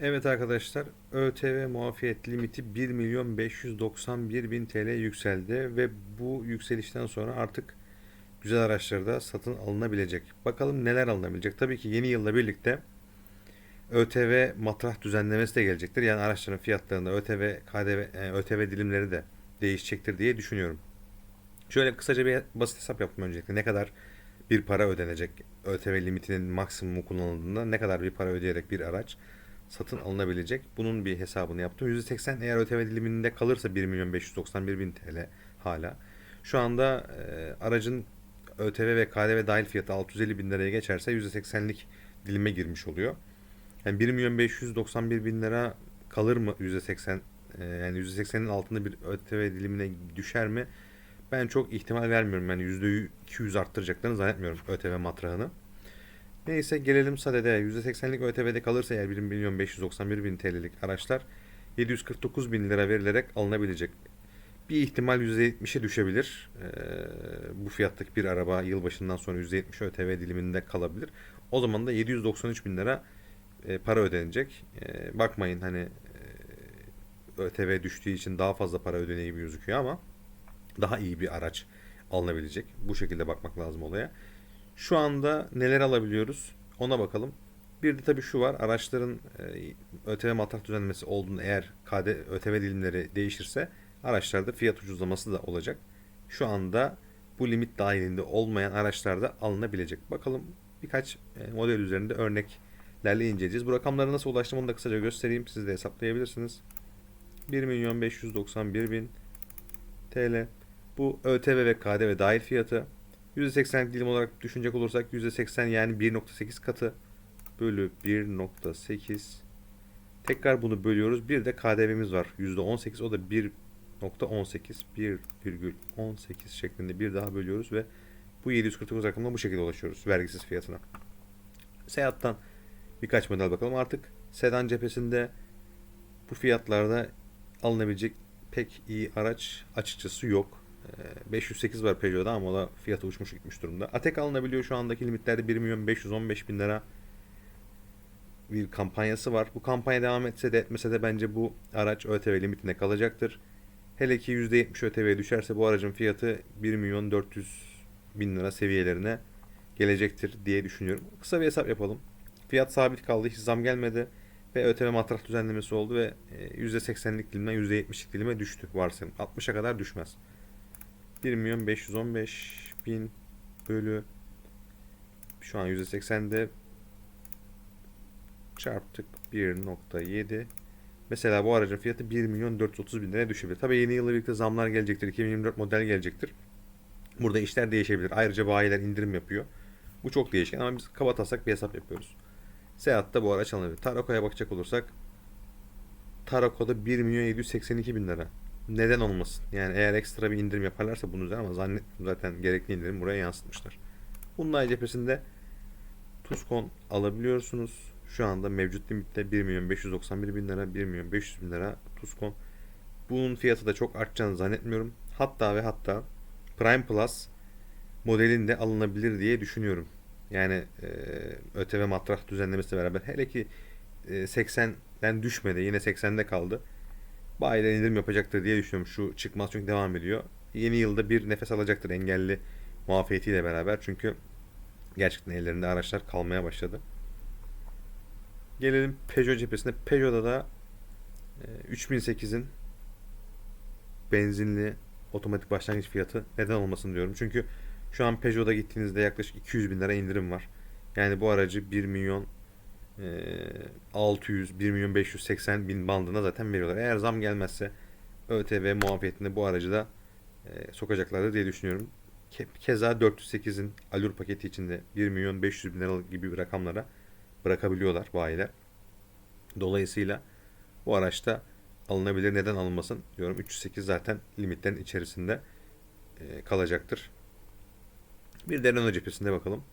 Evet arkadaşlar ÖTV muafiyet limiti 1 milyon 591 bin TL yükseldi ve bu yükselişten sonra artık güzel araçları da satın alınabilecek. Bakalım neler alınabilecek. Tabii ki yeni yılla birlikte ÖTV matrah düzenlemesi de gelecektir. Yani araçların fiyatlarında ÖTV, KDV, e, ÖTV dilimleri de değişecektir diye düşünüyorum. Şöyle kısaca bir basit hesap yaptım öncelikle. Ne kadar bir para ödenecek ÖTV limitinin maksimumu kullanıldığında ne kadar bir para ödeyerek bir araç satın alınabilecek. Bunun bir hesabını yaptım. %80 eğer ÖTV diliminde kalırsa 1 milyon 591 bin TL hala. Şu anda e, aracın ÖTV ve KDV dahil fiyatı 650 bin liraya geçerse %80'lik dilime girmiş oluyor. Yani 1 milyon 591 bin lira kalır mı %80 e, yani %80'in altında bir ÖTV dilimine düşer mi? Ben çok ihtimal vermiyorum. Yani %200 arttıracaklarını zannetmiyorum ÖTV matrahını. Neyse gelelim sadede. %80'lik ÖTV'de kalırsa eğer 1 milyon 591 bin TL'lik araçlar 749 bin lira verilerek alınabilecek. Bir ihtimal %70'e düşebilir. Ee, bu fiyattaki bir araba yılbaşından sonra %70 ÖTV diliminde kalabilir. O zaman da 793 bin lira e, para ödenecek. E, bakmayın hani e, ÖTV düştüğü için daha fazla para gibi gözüküyor ama daha iyi bir araç alınabilecek. Bu şekilde bakmak lazım olaya. Şu anda neler alabiliyoruz ona bakalım. Bir de tabii şu var araçların e, ÖTV matrah düzenlemesi olduğunu eğer KD, ÖTV dilimleri değişirse araçlarda fiyat ucuzlaması da olacak. Şu anda bu limit dahilinde olmayan araçlarda alınabilecek. Bakalım birkaç e, model üzerinde örneklerle inceleyeceğiz. Bu rakamlara nasıl ulaştım onu da kısaca göstereyim. Siz de hesaplayabilirsiniz. 1 milyon 591 bin TL. Bu ÖTV ve KDV dahil fiyatı. %80 dilim olarak düşünecek olursak %80 yani 1.8 katı bölü 1.8 tekrar bunu bölüyoruz. Bir de KDV'miz var. %18 o da 1.18 1,18 şeklinde bir daha bölüyoruz ve bu 749 rakamına bu şekilde ulaşıyoruz vergisiz fiyatına. Seat'tan birkaç model bakalım. Artık sedan cephesinde bu fiyatlarda alınabilecek pek iyi araç açıkçası yok. 508 var Peugeot'da ama o da fiyatı uçmuş gitmiş durumda. Atek alınabiliyor şu andaki limitlerde 1 milyon 515 bin lira bir kampanyası var. Bu kampanya devam etse de etmese de bence bu araç ÖTV limitine kalacaktır. Hele ki %70 ÖTV'ye düşerse bu aracın fiyatı 1 milyon 400 bin lira seviyelerine gelecektir diye düşünüyorum. Kısa bir hesap yapalım. Fiyat sabit kaldı. Hiç zam gelmedi. Ve ÖTV matrah düzenlemesi oldu ve %80'lik dilimden %70'lik dilime düştü varsayım. 60'a kadar düşmez. 1 milyon 515 bin bölü şu an %80'de çarptık 1.7 Mesela bu aracın fiyatı 1 milyon 430 bin liraya düşebilir. Tabii yeni yılla birlikte zamlar gelecektir. 2024 model gelecektir. Burada işler değişebilir. Ayrıca bayiler indirim yapıyor. Bu çok değişken ama biz kaba taslak bir hesap yapıyoruz. Seat'ta bu araç alınabilir. Tarako'ya bakacak olursak Tarako'da 1 milyon 782 bin lira neden olmasın? Yani eğer ekstra bir indirim yaparlarsa bunu üzerine ama zannetmiyorum zaten gerekli indirim buraya yansıtmışlar. Bunun cephesinde Tuskon alabiliyorsunuz. Şu anda mevcut limitte 1 milyon 591 bin lira, 1 milyon 500 bin lira Tuskon. Bunun fiyatı da çok artacağını zannetmiyorum. Hatta ve hatta Prime Plus modelinde alınabilir diye düşünüyorum. Yani e, ÖTV matrah düzenlemesi beraber hele ki e, 80'den düşmedi yine 80'de kaldı bayiler indirim yapacaktır diye düşünüyorum. Şu çıkmaz çünkü devam ediyor. Yeni yılda bir nefes alacaktır engelli muafiyetiyle beraber. Çünkü gerçekten ellerinde araçlar kalmaya başladı. Gelelim Peugeot cephesine. Peugeot'da da 3008'in benzinli otomatik başlangıç fiyatı neden olmasın diyorum. Çünkü şu an Peugeot'da gittiğinizde yaklaşık 200 bin lira indirim var. Yani bu aracı 1 milyon 600, ee, 1 milyon 580 bin bandına zaten veriyorlar. Eğer zam gelmezse ÖTV muafiyetinde bu aracı da sokacaklardır diye düşünüyorum. Ke keza 408'in Alur paketi içinde 1 milyon 500 bin liralık gibi bir rakamlara bırakabiliyorlar bayiler. Dolayısıyla bu araçta alınabilir. Neden alınmasın diyorum. 308 zaten limitlerin içerisinde kalacaktır. Bir de Renault cephesinde bakalım.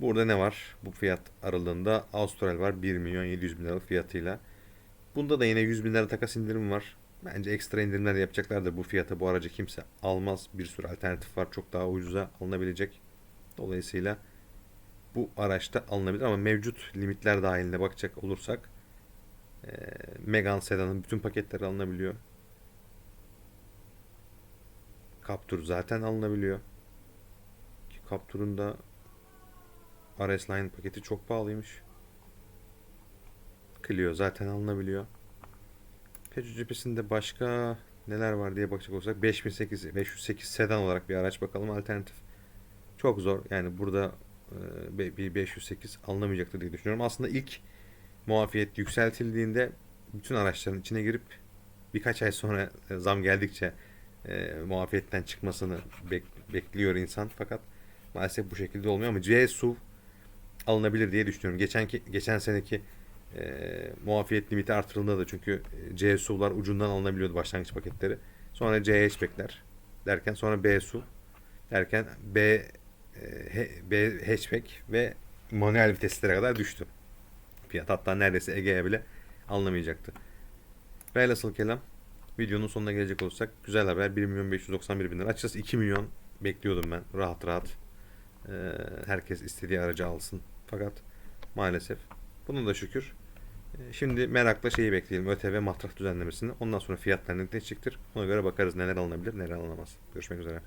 Burada ne var? Bu fiyat aralığında Austral var 1 milyon 700 bin liralık fiyatıyla. Bunda da yine 100 bin lira takas indirim var. Bence ekstra indirimler yapacaklardır bu fiyata. Bu aracı kimse almaz. Bir sürü alternatif var. Çok daha ucuza alınabilecek. Dolayısıyla bu araçta alınabilir ama mevcut limitler dahilinde bakacak olursak Ee, Megane sedanın bütün paketleri alınabiliyor. Captur zaten alınabiliyor. Ki Captur'un da RS Line paketi çok pahalıymış. Clio zaten alınabiliyor. Peugeot cephesinde başka neler var diye bakacak olursak 5008 508 sedan olarak bir araç bakalım alternatif. Çok zor. Yani burada e, bir 508 alınamayacaktır diye düşünüyorum. Aslında ilk muafiyet yükseltildiğinde bütün araçların içine girip birkaç ay sonra e, zam geldikçe e, muafiyetten çıkmasını bek- bekliyor insan. Fakat maalesef bu şekilde olmuyor ama C alınabilir diye düşünüyorum. Geçenki geçen seneki e, muafiyet limiti artırıldığında da çünkü e, C SUV'lar ucundan alınabiliyordu başlangıç paketleri. Sonra C hatchback'ler derken sonra B SUV derken B e, B hatchback ve manuel viteslere kadar düştü. Fiyat hatta neredeyse Ege'ye bile alınamayacaktı. Velhasıl kelam videonun sonuna gelecek olursak güzel haber 1 milyon 591 bin lira. Açıkçası 2 milyon bekliyordum ben rahat rahat. Ee, herkes istediği aracı alsın. Fakat maalesef bunun da şükür. Ee, Şimdi merakla şeyi bekleyelim. ÖTV matrah düzenlemesini. Ondan sonra fiyatlar netleşecektir. Ona göre bakarız neler alınabilir neler alınamaz. Görüşmek üzere.